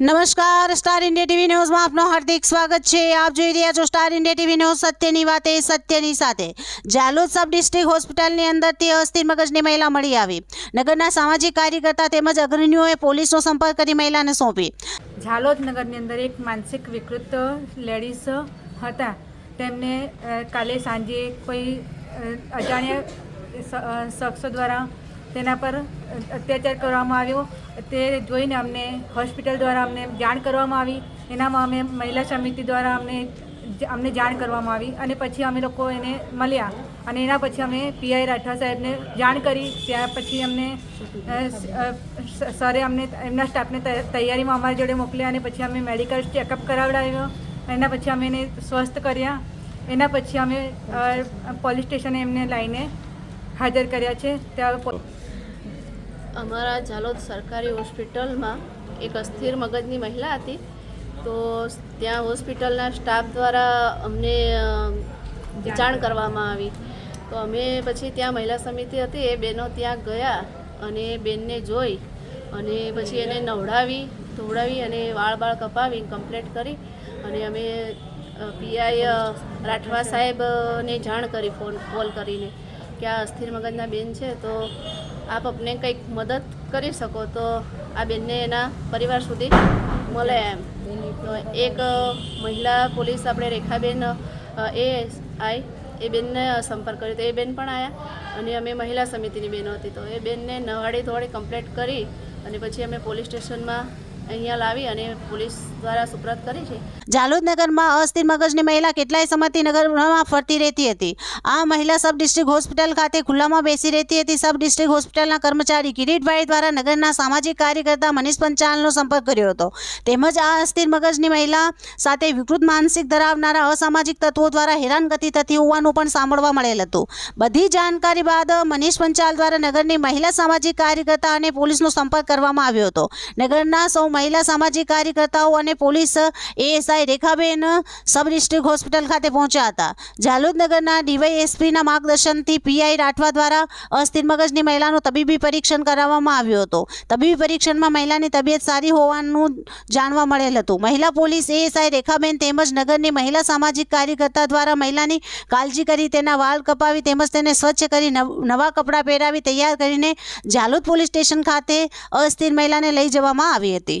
નમસ્કાર, star India TV ન્યૂઝમાં આપનું હાર્દિક સ્વાગત છે. આપ જોઈ રહ્યા છો સ્ટાર ઇન્ડિયા ટીવી ન્યૂઝ સત્યની વાતે, સત્યની સાથે. જાલોદ સબ ડિસ્ટ્રિક્ટ હોસ્પિટલની અંદરથી અસ્થિર મગજની મહિલા મળી આવી. નગરના સામાજિક કાર્યકર્તા તેમજ અગ્રણીઓએ પોલીસનો સંપર્ક કરી મહિલાને સોંપી. ઝાલોદ નગરની અંદર એક માનસિક વિકૃત લેડીઝ હતા. તેમને કાલે સાંજે કોઈ અજાણ્યા શખ્સો દ્વારા તેના પર અત્યાચાર કરવામાં આવ્યો. તે જોઈને અમને હોસ્પિટલ દ્વારા અમને જાણ કરવામાં આવી. એનામાં અમે મહિલા સમિતિ દ્વારા અમને અમને જાણ કરવામાં આવી અને પછી અમે લોકો એને મળ્યા અને એના પછી અમે પીઆઈ રાઠવા સાહેબને જાણ કરી. ત્યાર પછી અમને સરે અમને એમના સ્ટાફને તૈયારીમાં અમારી જોડે મોકલ્યા અને પછી અમે મેડિકલ ચેકઅપ કરાવડાવ્યો. એના પછી અમે એને સ્વસ્થ કર્યા. એના પછી અમે પોલીસ સ્ટેશને એમને લાવીને હાજર કર્યા છે. ત્યાં અમારા ઝાલોદ સરકારી હોસ્પિટલમાં એક અસ્થિર મગજની મહિલા હતી. તો ત્યાં હોસ્પિટલના સ્ટાફ દ્વારા અમને જાણ કરવામાં આવી. તો અમે પછી ત્યાં મહિલા સમિતિ હતી, એ બહેનો ત્યાં ગયા અને બેનને જોઈ અને પછી એને નવડાવી, ધોવડાવી અને વાળ બાળ કપાવી કમ્પ્લેટ કરી અને અમે પીઆઈ રાઠવા સાહેબને જાણ કરી ફોન, કોલ કરીને કે આ અસ્થિર મગજના બેન છે તો આપ અપને કંઈક મદદ કરી શકો તો આ બેનને એના પરિવાર સુધી મળે એમ. તો એક મહિલા પોલીસ આપણે રેખાબેન એ આઈ, એ બેનને સંપર્ક કર્યો તો એ બેન પણ આવ્યા અને અમે મહિલા સમિતિની બહેનો હતી. તો એ બેનને નવાડી ધોવાડી કમ્પ્લેટ કરી અને પછી અમે પોલીસ સ્ટેશનમાં અહીંયા લાવી અને પોલીસ દ્વારા સુપ્રત કરી છે. જાલોદ નગરમાં અસ્થિર મગજની મહિલા કેટલાય સમયથી નગરમાં ફરતી રહેતી હતી. આ મહિલા સબ ડિસ્ટ્રિક્ટ હોસ્પિટલ ખાતે ખુલ્લામાં બેસી રહેતી હતી. સબ ડિસ્ટ્રિક્ટ હોસ્પિટલના કર્મચારી કિરીટભાઈ દ્વારા નગરના સામાજિક કાર્યકર્તા મનીષ પંચાલનો સંપર્ક કર્યો હતો. તેમજ આ અસ્થિર મગજની મહિલા સાથે વિકૃત માનસિક ધરાવનારા અસામાજિક તત્વો દ્વારા હેરાનગતિ થતી હોવાનું પણ સાંભળવા મળેલ હતું. બધી જાણકારી બાદ મનીષ પંચાલ દ્વારા નગરની મહિલા સામાજિક કાર્યકર્તા અને પોલીસનો સંપર્ક કરવામાં આવ્યો હતો. નગરના સૌ મહિલા સામાજિક કાર્યકર્તાઓ અને police ASI Rekhaben sub district hospital ખાતે પહોંચ્યા હતા. જાલોદ નગરના ડીવાયએસપીના માર્ગદર્શનથી પીઆઈ રાઠવા દ્વારા અસ્થિર મગજની મહિલાનું તબીબી પરીક્ષણ કરાવવામાં આવ્યું હતું. તબીબી પરીક્ષણમાં મહિલાની તબિયત સારી હોવાનું જાણવા મળેલ હતું. મહિલા પોલીસ એએસઆઈ રેખાબેન તેમજ નગરની મહિલા સામાજિક કાર્યકર્તા દ્વારા મહિલાની કાળજી કરી તેના વાળ કપાવી તેમજ તેને સ્વચ્છ કરી નવા કપડાં પહેરાવી તૈયાર કરીને જાલોદ પોલીસ સ્ટેશન ખાતે અસ્થિર મહિલાને લઈ જવામાં આવી હતી.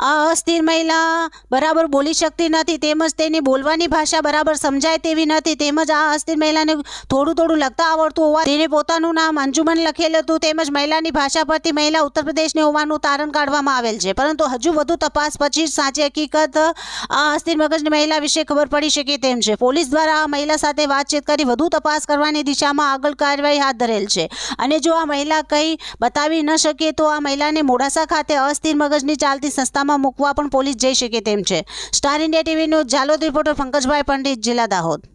આ અસ્થિર મહિલા બરાબર બોલી શકતી નથી, તેમજ તેની બોલવાની ભાષા બરાબર સમજાય તેવી નથી, તેમજ આ અસ્થિર મહિલાને થોડું થોડું લખતા આવડતું હોવા તેને પોતાનું નામ અંજુમન લખેલું હતું, તેમજ મહિલાની ભાષા પરથી મહિલા ઉત્તર પ્રદેશની હોવાનું તારણ કાઢવામાં આવેલ છે. પરંતુ હજુ વધુ તપાસ પછી સાચી હકીકત આ અસ્થિર મગજની મહિલા વિશે ખબર પડી શકે તેમ છે. પોલીસ દ્વારા આ મહિલા સાથે વાતચીત કરી વધુ તપાસ કરવાની દિશામાં આગળ કાર્યવાહી હાથ ધરેલ છે. અને જો આ મહિલા કંઈ બતાવી ન શકે તો આ મહિલાને મોડાસા ખાતે અસ્થિર મગજની ચાલતી સંસ્થામાં મૂકવા પણ પોલીસ જઈ શકે તેમ છે. Star India TV news Jhalod reporter Pankajbhai Pandit, જિલ્લા દાહોદ.